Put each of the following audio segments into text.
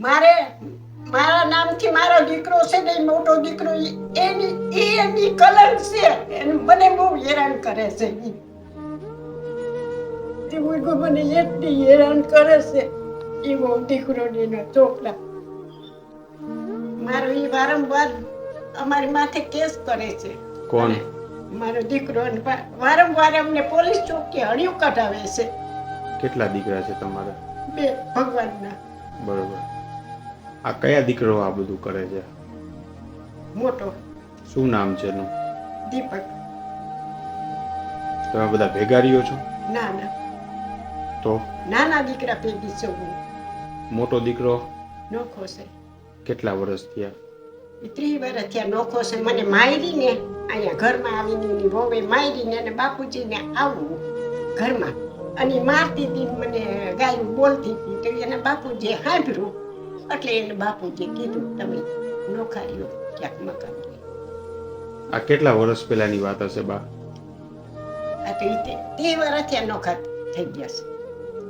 મારે મારા નામથી મારો દીકરો છે ને મોટો દીકરો એની એ એની કલંક છે એને મને બહુ હેરાન કરે છે. તે ઉઈગો મને એટલી હેરાન કરે છે એ બહુ દીકરો ને એનો ચોકલા મારો એ વારંવાર અમારી માથે કેસ કરે છે. કોણ? મારો દીકરો વારંવાર અમને પોલીસ ચોકી હળિયું કઢાવે છે. કેટલા દીકરા છે તમારા? બે ભગવાનના. બરોબર. આ કયા દીકરો આ બધું કરે છે? મોટો. શું નામ છે એનું? દીપક. તમે બધા ભેગા છો? ના ના. તો? નાના દીકરા ભેગી છું હું. મોટો દીકરો? નોખો છે. કેટલા વર્ષ થયા? એ ત્રીસ વર્ષ થયા નોખો છે. મને માયરીને અહીંયા ઘરમાં આવીને એની વહુએ માયરીને અને બાપુજીને આવવું ઘરમાં. અને મારતી હતી મને ગાયું બોલતી હતી તો એને બાપુજીએ સાંભળ્યું. એટલે એને બાપુજીએ કીધું તમે નોખા રહ્યો ક્યાંક મકાન આ કેટલા વર્ષ પહેલાની વાત હશે બા? આ તો ઈતે તે- તે વર્ષ થયા નોખા થઈ ગયા છે.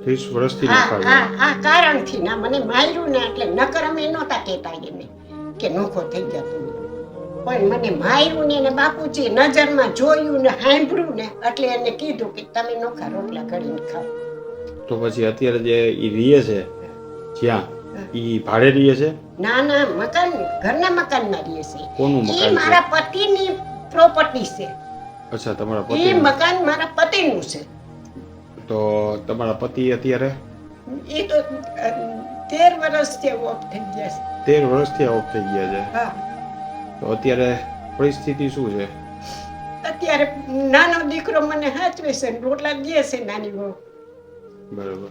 ત્રીસ વર્ષથી નોખા હા હા કારણથી ના મને માર્યું ને એટલે નકર અમે નહોતા કહેતા એને કે નોખો થઈ ગયા તું. પણ મને માર્યું ને એને બાપુજી નજરમાં જોયું ને સાંભળ્યું ને એટલે એને કીધું કે તમે નોખા રોટલા કરીને ખાઓ. તો પછી અત્યારે જે ઈ રીએ છે જ્યાં ઈ ભાડે રીએ છે? ના ના મકાન ઘરના મકાનમાં રહીએ છે. કોનું મકાન છે? મારા પતિની પ્રોપર્ટી છે. અચ્છા તમારા એ મકાન મારા પતિનું છે. તો તમારા પતિ અત્યારે? એ તો તેર વર્ષથી ઓફ થઈ ગયા છે. તેર વર્ષથી ઓફ થઈ ગયા છે? હા. તો અત્યારે પરિસ્થિતિ શું છે? અત્યારે નાનો દીકરો મને હાચવે છે રોટલા દે છે નાની બહુ બરોબર.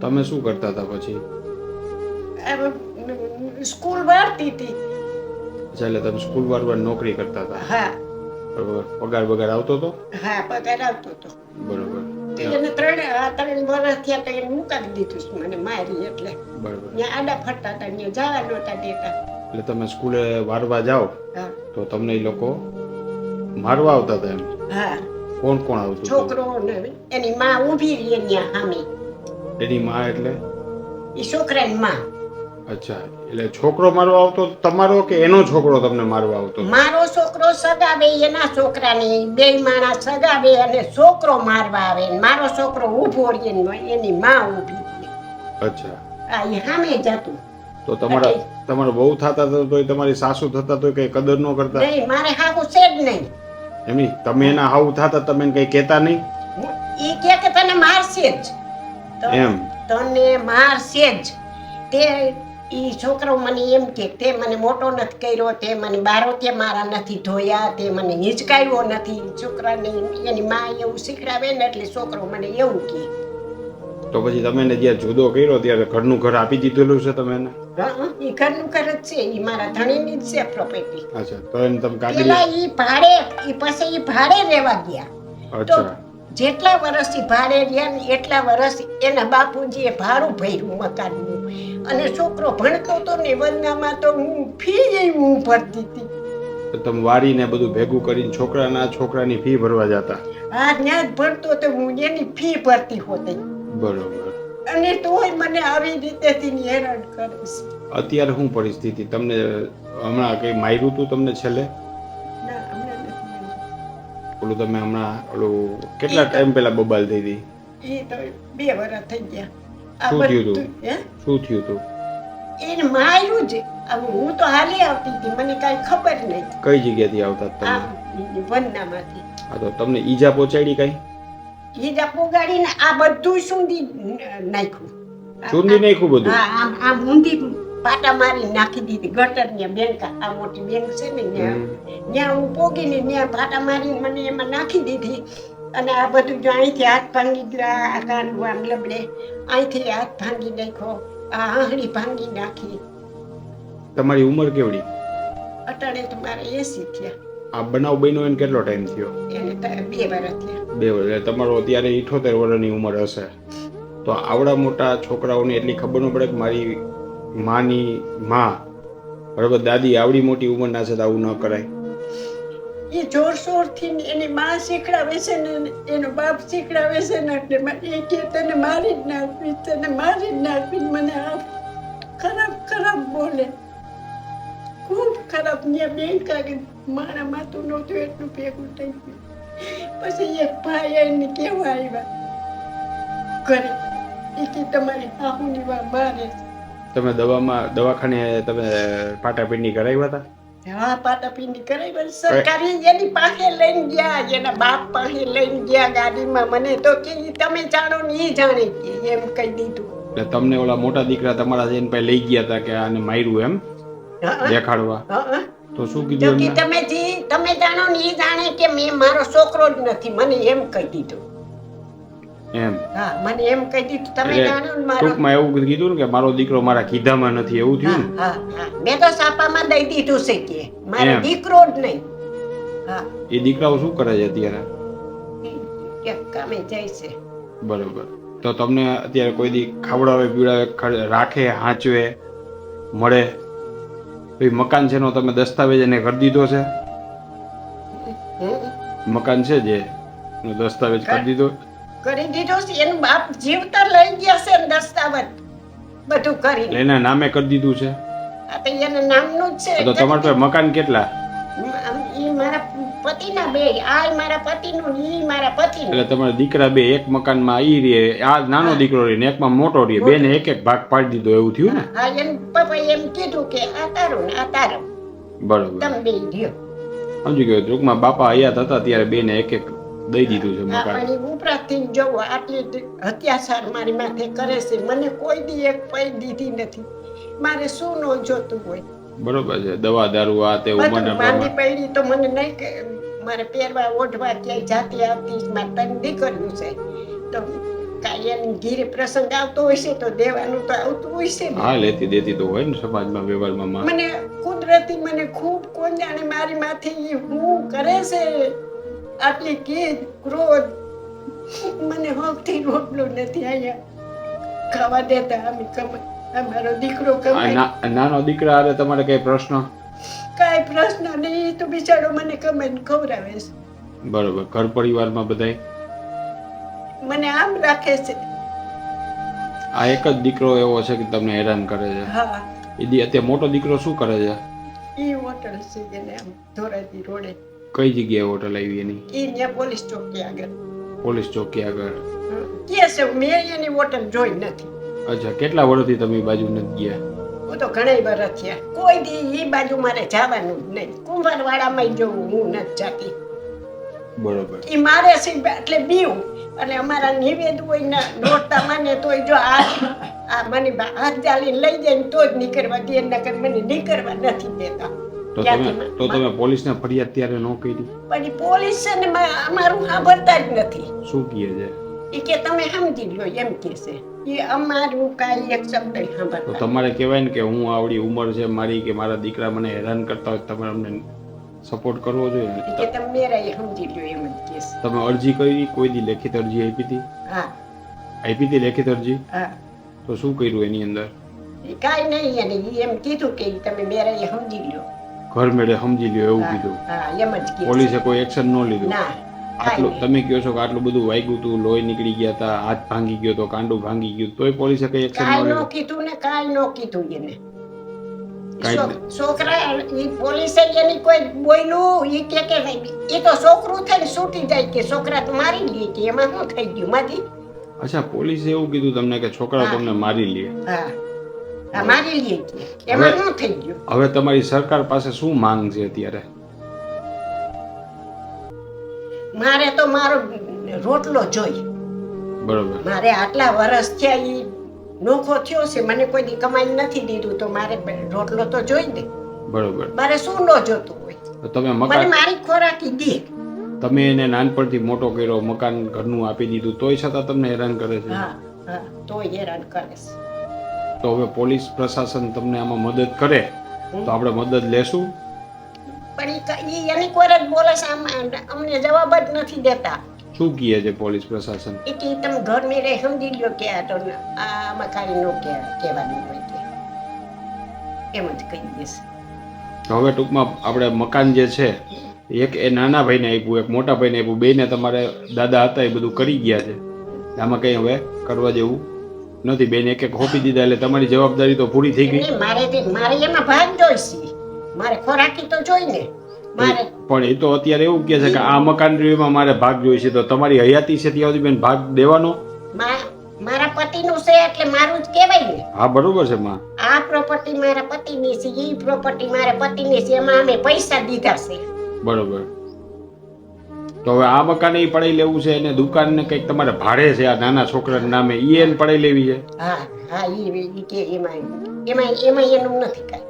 તમે શું કરતા હતા પછી? સ્કૂલ વાળતી હતી. અચ્છા એટલે તમે સ્કૂલ બાર નોકરી કરતા હતા? હા. બરોબર. પગાર બગાર આવતો હતો? હા પગાર આવતો હતો. બરોબર. એને ત્રણ આ ત્રણ વર્ષ થયા તો એને મુકાવી દીધું મને મારી એટલે. બરોબર. ત્યાં આડા ફરતા હતા ત્યાં જવા નહોતા દેતા. એટલે તમે સ્કૂલે વારવા જાઓ તો તમને એ લોકો મારવા આવતા હતા એમ? હા. કોણ કોણ આવતું છોકરો ને એની માં ઊભી રહી ત્યાં સામે એની માં એટલે? એ છોકરાની માં. અચ્છા એટલે છોકરો મારવા આવતો તમારો કે એનો છોકરો તમને મારવા આવતો મારો છોકરો સગાવે એના છોકરાની બે માણા સગાવે અને છોકરો મારવા આવે ને મારો છોકરો ઊભો રહે એની માં ઊભી રહે. અચ્છા. આ એ સામે જતું તો તમારા તમારો બહુ થતા તો તોય તમારી સાસુ થતા તો કઈ કદર ન કરતા? નહીં મારે હાવું છે જ નહીં. એમની તમે એના હાવ થતા તમે કઈ કહેતા નહીં? એ કે કે તને મારશે જ. એમ. તને મારશે જ. તે ઈ છોકરો મને એમ કે તે મને મોટો નથી કર્યો તે મને બારો તે મારા નથી ધોયા તે મને હિંચકાયો નથી. છોકરાને એની મા એવું શીખડાવે ને એટલે છોકરો મને એવું કહે તો પછી તમે એને જ્યારે જુદો કર્યો ત્યારે ઘરનું ઘર આપી દીધેલું છે તમે એને? ઈ ઘરનું ઘર જ છે એ મારા ધણીની જ છે પ્રોપર્ટી અચ્છા તો એને તમે કાઢી પેલા એ ભાડે એ પછી એ ભાડે રહેવા ગયા. અચ્છા. જેટલા વર્ષથી ભાડે રહ્યા ને એટલા વર્ષ એના બાપુજીએ ભાડું ભર્યું મકાનનું. અને છોકરો ભણતો તો ને વંદામાં તો હું ફી એ હું ભરતી હતી. તમે વારીને બધું ભેગું કરીને છોકરાના છોકરાની ફી ભરવા જતા? આ ત્યાં જ ભણતો તો હું એની ફી ભરતી હોતી. બરોબર. અને તોય મને આવી રીતેથી હેરાન કરે છે અત્યારે શું પરિસ્થિતિ? તમને હમણાં કઈ માર્યું તું તમને છેલ્લે. ઓલું તમે હમણાં ઓલું કેટલા ટાઈમ પહેલા બબાલ થઈ હતી? એ તો બે વર્ષ થઈ ગયા. શું થયું હતું? શું થયું હતું એને માર્યું જ. હવે હું તો હાલી આવતી હતી મને કાંઈ ખબર નહીં. કઈ જગ્યાથી આવતા હતા તમે? વનનામાંથી. હા તો તમને ઈજા પહોંચાડી કઈ? ઈજા પોગાડીને આ બધું સુંદી નાખ્યું. ચૂંદી નાખ્યું બધું? હા આમ આમ ઊંધી પાટા મારી નાખી દીધી ગટર ને બેંક આ મોટી બેંક છે ને ત્યાં. હું પોગીને ત્યાં પાટા મારી મને એમાં નાખી દીધી. અને આ બધું જો અહીંથી હાથ ભાંગી ગયા આ કાંડું આમ લબડે અહીંથી હાથ ભાંગી નાખ્યો આ આંગળી ભાંગી નાખી. તમારી ઉંમર કેવડી? અટાણે તો મારે એસી થયા. આ બનાવ બન્યો એને કેટલો ટાઈમ થયો? એને બે વર્ષ થયા. બે વર્ષ એટલે તમારો અત્યારે ઇઠોતેર વર્ષની ઉંમર હશે. તો આવડા મોટા છોકરાઓને એટલી ખબર ન પડે કે મારી માની માં બરાબર દાદી આવડી મોટી ઉંમરના છે તો આવું ન કરાય. એ જોરશોરથી એની માં શીખડાવે છે ને એનો બાપ શીખડાવે છે ને એટલે એ કે તને મારી જ નાખવી, તને મારી જ નાખવી મને આ ખરાબ ખરાબ બોલે. ખૂબ ખરાબ ને બેન કાઢી મારા માથું નહોતું એટલું ભેગું થઈ ગયું. પછી એક ભાઈ એને કેવા આવ્યા? ઘરે. એ કે તમારી આહુની વાર છે. તમે દવામાં, દવાખાને તમે પાટાપીંડી કરાવ્યા હતા? હા પાટાપીંડી કરાવી પણ સરકારી એની પાસે લઈને ગયા એના બાપ પાસે લઈને ગયા ગાડીમાં. મને તો કે તમે જાણો ને એ જાણે કે એમ કહી દીધું. એટલે તમને ઓલા મોટા દીકરા તમારા જઈને પાસે લઈ ગયા હતા કે આને માર્યું એમ? દેખાડવા. તો શું કીધું કે તમે જી તમે જાણો ને એ જાણે કે મેં મારો છોકરો જ નથી મને એમ કહી દીધું. એમ. હા મને એમ કહી દીધું તમે જાણો ને મારો ટૂંકમાં એવું કીધું ને કે મારો દીકરો મારા કીધામાં નથી એવું થયું ને? હા હા મેં તો સાપામાં દઈ દીધું છે કે મારો દીકરો જ નહીં. હા. એ દીકરાઓ શું કરે છે અત્યારે? કે કામે જાય છે. બરોબર. તો તમને અત્યારે કોઈ દી ખાવડાવે પીવડાવે રાખે હાંચવે મળે? તો મકાન છે નો તમે દસ્તાવેજ એને કરી દીધો છે? મકાન છે જે? દસ્તાવેજ કરી દીધો? કરી દીધો છે. એનું બાપ જીવતર લઈ ગયા છે ને દસ્તાવેજ. બધું કરી એના નામે કરી દીધું છે? આ તો એના નામનું જ છે. તો તમારા પાસે મકાન કેટલા? ઈ મારા પતિના બે. આ મારા પતિનું ને ઈ મારા પતિનું. એટલે તમારા દીકરા બે એક મકાનમાં ઈ રે. આ નાનો દીકરો રે ને એકમાં મોટો રે. બે ને એક એક ભાગ પાડી દીધો એવું થયું ને? હા એમ પપ્પા એમ કીધું કે આ તારું ને આ તારું. બરોબર. તમે બે રહ્યો સમજી ગયો ટૂંકમાં બાપા હયાત હતા ત્યારે બે ને એક એક દઈ દીધું છે મકાન. ઉપરાંતથી જોવો આટલી અત્યાચાર મારી માથે કરે છે મને કોઈ દી એક પૈ દીધી નથી. મારે શું નો જોતું હોય. બરોબર છે દવા દારૂ આ તે ઉંમરના માંદી પડી તો મને નહીં કે મારે પહેરવા ઓઢવા ક્યાંય જાતી આવતી મારે તને દીકરીયું છે. તો ઘીરે પ્રસંગ આવતો હોય છે તો દેવાનું તો આવતું હોય છે હા લેતી દેતી તો હોય ને સમાજમાં વ્યવહારમાં. મને કુદરતી મને ખૂબ કોણ જાણે મારી માથે હું કરે છે. આટલી કેદ ક્રોધ. મને હોકથી રોટલો નથી અહીંયા ખાવા દેતા અમે કમાઈ અમારો દીકરો કમાય નાનો દીકરા આવે તમારે કઈ પ્રશ્ન? કાંઈ પ્રશ્ન નહીં તો બિચારો મને કમાઈને ખવડાવે છે. બરોબર. ઘર પરિવારમાં બધાય? મને આમ રાખે છે. આ એક જ દીકરો એવો છે કે તમને હેરાન કરે છે? હા. એ અત્યારે મોટો દીકરો શું કરે છે? એ હોટલ છે એને આમ ધોરાજી રોડે. કઈ જગ્યાએ હોટલ આવી એની? એ ત્યાં પોલીસ ચોકી આગળ. પોલીસ ચોકી આગળ. કે છે? મેં એની હોટલ જોઈ નથી. અચ્છા કેટલા વર્ષથી તમે બાજુ નથી ગયા? હું તો ઘણી વાર થયા. કોઈ દી એ બાજુ મારે જવાનું જ નહીં. કુંભારવાડામાં જવું હું નથી જાતી. બરોબર. એ મારે છે એટલે બીવું અને અમારા નિવેદ હોય ને નોરતા માને તોય જો આ આ મને હાથ ચાલીને લઈ જાય ને તો જ નીકળવા દે. નકર મને નીકળવા નથી દેતા. તો તમે તો તમે પોલીસને ફરિયાદ ત્યારે ન કરી? પણ પોલીસ છે ને અમારું સાંભળતા જ નથી. શું કહે છે? ઈ કે તમે સમજી લો એમ કે છે. ઈ અમારું કાંઈ એક શબ્દ સાંભળતા. તમારે કહેવાય ને કે હું આવડી ઉંમર છે મારી કે મારા દીકરા મને હેરાન કરતા હોય તમારે અમને સપોર્ટ કરવો જોઈએ કે તમે મેરા એ સમજી લો એમ જ કે તમે અરજી કરી કોઈ દી લેખિત અરજી આપી હતી? હા. આપી હતી લેખિત અરજી? હા. તો શું કર્યું એની અંદર? કાંઈ નહીં ઈ એમ કીધું કે તમે મેરા એ સમજી લો ઘર મેળે સમજી લ્યો એવું કીધું. પોલીસે કોઈ એક્શન ન લીધું. આટલું તમે કહો છો કે આટલું બધું વાગ્યું હતું લોહી નીકળી ગયા હતા હાથ ભાંગી ગયો તો કાંડું ભાંગી ગયું તોય પોલીસે કઈ એક્શન ન લીધું? કીધું ને કાંઈ ન કીધું એને. છોકરા પોલીસે એની કોઈ બોલ્યું ઈ કે કે ઈ તો છોકરું થઈને છૂટી જાય કે છોકરા તો મારી લે કે એમાં શું થઈ ગયું? અચ્છા પોલીસે એવું કીધું તમને કે છોકરા તમને મારી લે. હા. હા મારી એમાં શું થઈ ગયું. હવે તમારી સરકાર પાસે શું માંગ છે અત્યારે? મારે તો મારો રોટલો જોઈ. બરોબર. મારે આટલા વર્ષ થયા એ નોખો થયો છે મને કોઈ દી કમાઈ નથી દીધું તો મારે રોટલો તો જોઈ દે. બરોબર. મારે શું ન જોતું હોય? તમે મકાન મારી ખોરાકી દે. તમે એને નાનપણથી મોટો કર્યો મકાન ઘરનું આપી દીધું તોય છતાં તમને હેરાન કરે છે? હા હા તોય હેરાન કરે છે. તો હવે પોલીસ પ્રશાસન તમને આમાં મદદ કરે તો આપણે મદદ લેશું. પણ એની કોઈ જ બોલે છે અમને જવાબ જ નથી દેતા. શું કહે છે પોલીસ પ્રશાસન? એ કે તમે ઘર મેળે સમજી લ્યો કે આ તો આમાં કાંઈ નો કે કહેવાનું હોય કે. એમ જ કહી દેશે હવે ટૂંકમાં આપણે મકાન જે છે એક એ નાના ભાઈને આપ્યું એક મોટા ભાઈને આપ્યું. બેને તમારે દાદા હતા એ બધું કરી ગયા છે. આમાં કંઈ હવે કરવા જેવું નથી બેન એક એક હોપી દીધા એટલે તમારી જવાબદારી તો પૂરી થઈ ગઈ. મારે મારે એમાં ભાગ જોઈશે. મારે ખોરાકી તો જોઈને. મારે પણ એ તો અત્યારે એવું કે છે કે આ મકાન રહ્યુંમાં મારે ભાગ જોઈશે તો તમારી હયાતી છે ત્યાં સુધી બેન ભાગ દેવાનો? મારા પતિનું છે એટલે મારું જ કહેવાય ને. હા બરોબર છે માં. આ પ્રોપર્ટી મારા પતિની છે એ પ્રોપર્ટી મારા પતિની છે એમાં અમે પૈસા દીધા છે. બરોબર. તો હવે આ મકાન એ પડાઈ લેવું છે અને દુકાન ને કંઈક તમારે ભાડે છે આ નાના છોકરાના નામે ઈ એને પડાઈ લેવી છે? હા હા ઈ ઈ કે એમાં એમાં એમાં એનું નથી કાંઈ.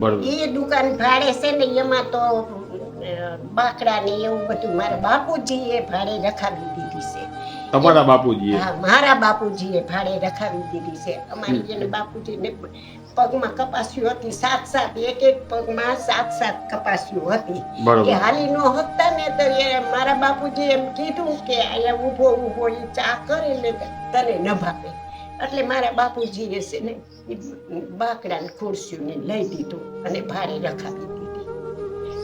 બરોબર. એ દુકાન ભાડે છે ને એમાં તો બાકડા ને એવું બધું મારા બાપુજીએ ભાડે રખાવી દીધી છે. તમારા બાપુજીએ? હા મારા બાપુજીએ ભાડે રખાવી દીધી છે. અમારી એને બાપુજીને પગમાં કપાસ્યું હતી સાત સાત એક એક પગમાં સાત સાત કપાસ્યું હતી. કે હાલી નો હતા ને તો એ મારા બાપુજી એમ કીધું કે અહીંયા ઊભો ઊભો એ ચા કરે ને તને ન ભાવે. એટલે મારા બાપુજીએ છે ને બાકડા ને ખુરશીઓ ને લઈ દીધું અને ભાડે રખાવી દીધી.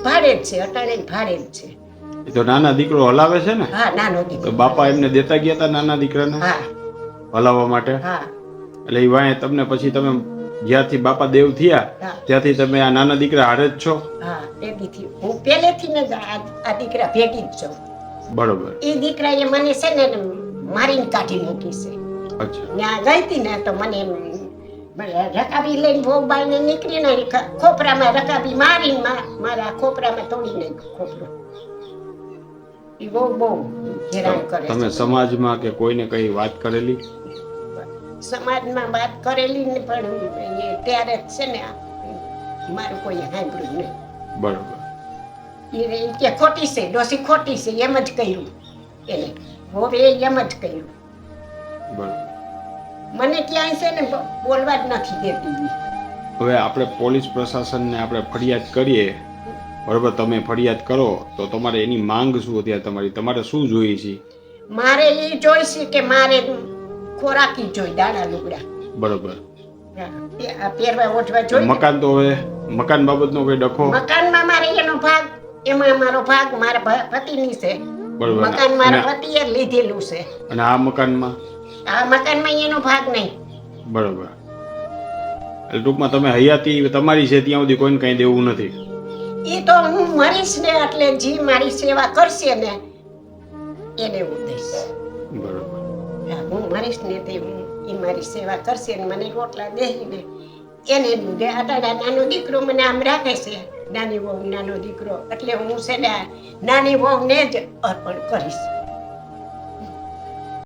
ભાડે જ છે અટાણે ભાડે જ છે. એ તો નાના દીકરો હલાવે છે ને? હા નાનો તો દીકરો બાપા એમને દેતા ગયા હતા નાના દીકરાને? હા. હલાવવા માટે? હા. એટલે એ વાંહે તમને પછી તમે જ્યારથી બાપા દેવ થયા ત્યાંથી તમે આ નાના દીકરા હારે જ છો? હા પહેલેથી ને આ દીકરા ભેગી જ છું. બરોબર. એ દીકરાએ મને છે ને મારીને કાઢી મૂકી છે. અચ્છા. ત્યાં ગઈ હતી ને તો મને રકાબી લઈને ભોગબાઈને નીકળીને ખોપરામાં રકાબી મારીને મારા ખોપરામાં તોડી નાખ્યું ખોપરું. એ બહુ બહુ હેરાન કરે તમે સમાજમાં કે કોઈને કઈ વાત કરેલી? સમાજમાં વાત કરેલી ને પણ એ ત્યારે જ છે ને મારું કોઈ સાંભળ્યું નહીં. બરોબર. એ કે ખોટી છે ડોસી ખોટી છે એમ જ કહ્યું એને હવે એમ જ કહ્યું બરોબર. મને ક્યાંય છે ને બોલવા જ નથી દેતી હવે આપણે પોલીસ પ્રશાસનને આપણે ફરિયાદ કરીએ. બરોબર તમે ફરિયાદ કરો તો તમારે એની માંગ શું અત્યારે તમારી? તમારે શું જોઈએ છે? મારે એ જોઈશે કે મારે ખોરાકી જોઈ દાણા લુગડા. બરોબર. એ પહેરવા ઓઢવા જોઈ મકાન તો હવે મકાન બાબતનો કોઈ ડખો? મકાનમાં મારે એનો ભાગ એમાં મારો ભાગ મારા પતિની છે. બરોબર. મકાન મારા મારા પતિએ લીધેલું છે. અને આ મકાનમાં? આ મકાનમાં એનો ભાગ નહીં. બરોબર. એટલે ટૂંકમાં તમે હયાતી તમારી છે ત્યાં સુધી કોઈને કંઈ દેવું નથી. એ તો હું મરીશ ને એટલે જી મારી સેવા કરશે ને એને હું દઈશ. બરોબર. હા, મરીશ ને તે એ મારી સેવા કરશે ને મને રોટલા દેહીને. એને દે અટાડા નાનો દીકરો મને આમ રાખે છે નાની વહુ નાનો દીકરો. એટલે હું છે નાની વહુને જ અર્પણ કરીશ.